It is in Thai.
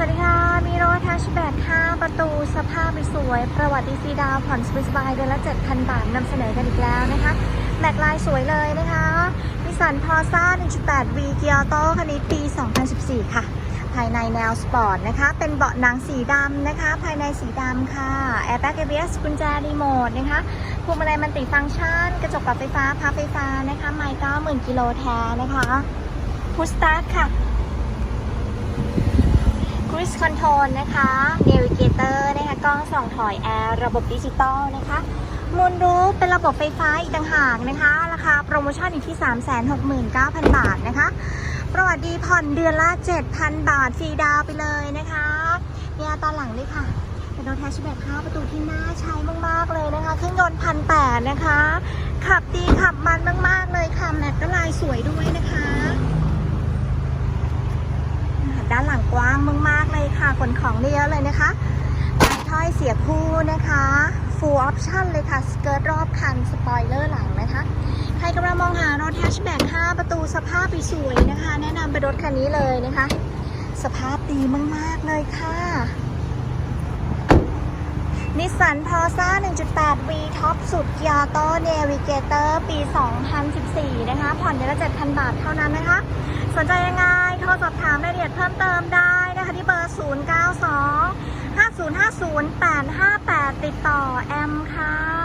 สวัสดีค่ะ มีรถแฮชแบ็ก5ประตูสภาพสวย ประวัติซีดาวผ่อนสบายเดือนละ 7,000 บาทนำเสนอกันอีกแล้วนะคะแม็กลายสวยเลยนะคะนิสันพอซ่า 1.8 V เกียร์โต้คันนี้ปี 2014 ค่ะ ภายในแนวสปอร์ตนะคะ เป็นเบาะหนังสีดำนะคะ ภายในสีดำค่ะ แอร์แบ็กเอเบสกุญแจรีโมทนะคะพวงมาลัยมันติฟังก์ชัน กระจกปรับไฟฟ้าพับไฟฟ้านะคะ ไม่90,000 กิโลแท้นะคะพุชสตาร์ทค่ะ Cruise Control นะคะ Navigator นะคะ กล้องส่องถอยแอร์ระบบดิจิตอลนะคะมูลรูปเป็นระบบไฟฟ้าอีกต่างหากนะคะ ราคาโปรโมชั่นอยู่ที่ 369,000 บาทนะคะ ประวัติดีผ่อนเดือนละ 7,000 บาทฟรีดาวไปเลยนะคะเนี่ยตอนหลังเลยค่ะเป็นรถแฮชแบ็ก5ประตูที่น่าใช้มาก ๆ เลยนะคะ เครื่องยนต์พันแปดนะคะ ขับดีขับมันมาก ๆ เลยค่ะแม็กก็ลายสวยด้วยนะคะ ด้านหลังกว้างมาก ๆ เลยค่ะ ขนของได้เยอะเลยนะคะไม้ถ้อยเสียคู่นะคะ full option เลยค่ะ สเกิร์ตรอบคัน สปอยเลอร์หลังนะคะ ใครกำลังมองหารถแฮชแบ็ก5ประตูสภาพสวยนะคะ แนะนำเป็นรถคันนี้เลยนะคะ สภาพดีมาก ๆ เลยค่ะนิสสันพอซ่า 1.8 V ท็อปสุดยาโต้เนวิเกเตอร์ปี 2014 นะคะ ผ่อนเดือนละ7,000 บาทเท่านั้นนะคะ สนใจยังไง โทรสอบถาม 092 5050 858 ติดต่อแอมค่ะ